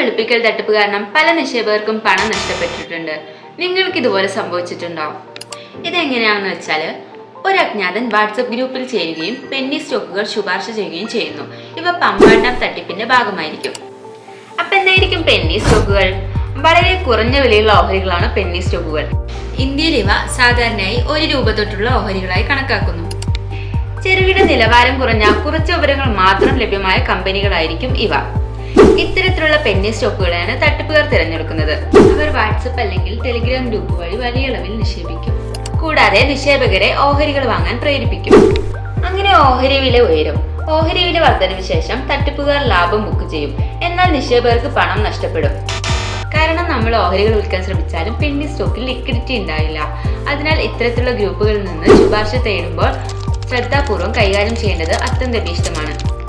വെളുപ്പിക്കൽ തട്ടിപ്പ് കാരണം പല നിക്ഷേപകർക്കും പണം നഷ്ടപ്പെട്ടിട്ടുണ്ട്. നിങ്ങൾക്ക് ഇതുപോലെ സംഭവിച്ചിട്ടുണ്ടോ? ഇതെങ്ങനെയാണെന്ന് വെച്ചാൽ ഒരു അജ്ഞാതൻ വാട്സപ്പ് ഗ്രൂപ്പിൽ ചേരുകയും പെന്നി സ്റ്റോക്കുകൾ ശുപാർശ ചെയ്യുകയും ചെയ്യുന്നു. ഇവ പമ്പാണ്ടം തട്ടിപ്പിന്റെ ഭാഗമായിരിക്കും. അപ്പൊ എന്തായിരിക്കും പെന്നി സ്റ്റോക്കുകൾ? വളരെ കുറഞ്ഞ വിലയുള്ള ഓഹരികളാണ് പെന്നി സ്റ്റോക്കുകൾ. ഇന്ത്യയിൽ ഇവ സാധാരണയായി ഒരു രൂപ തൊട്ടുള്ള ഓഹരികളായി കണക്കാക്കുന്നു. ചെറുകിട നിലവാരം കുറഞ്ഞ കുറച്ച് വിവരങ്ങൾ മാത്രം ലഭ്യമായ കമ്പനികളായിരിക്കും ഇവ. ഇത്തരത്തിലുള്ള പെന്നി സ്റ്റോക്കുകളെയാണ് തട്ടിപ്പുകാർ തിരഞ്ഞെടുക്കുന്നത്. അവർ വാട്സപ്പ് അല്ലെങ്കിൽ ടെലിഗ്രാം ഗ്രൂപ്പ് വഴി വലിയ അളവിൽ നിക്ഷേപിക്കും. കൂടാതെ നിക്ഷേപകരെ ഓഹരികൾ വാങ്ങാൻ പ്രേരിപ്പിക്കും. അങ്ങനെ ഓഹരി വില ഉയരും. ഓഹരി വില വർധനവ് ശേഷം തട്ടിപ്പുകാർ ലാഭം ബുക്ക് ചെയ്യും. എന്നാൽ നിക്ഷേപകർക്ക് പണം നഷ്ടപ്പെടും. കാരണം നമ്മൾ ഓഹരികൾ വിൽക്കാൻ ശ്രമിച്ചാലും പെന്നി സ്റ്റോക്കിൽ ലിക്വിഡിറ്റി ഉണ്ടാവില്ല. അതിനാൽ ഇത്തരത്തിലുള്ള ഗ്രൂപ്പുകളിൽ നിന്ന് ശുപാർശ തേടുമ്പോൾ ശ്രദ്ധാപൂർവം കൈകാര്യം ചെയ്യേണ്ടത് അത്യന്താപേക്ഷിതമാണ്.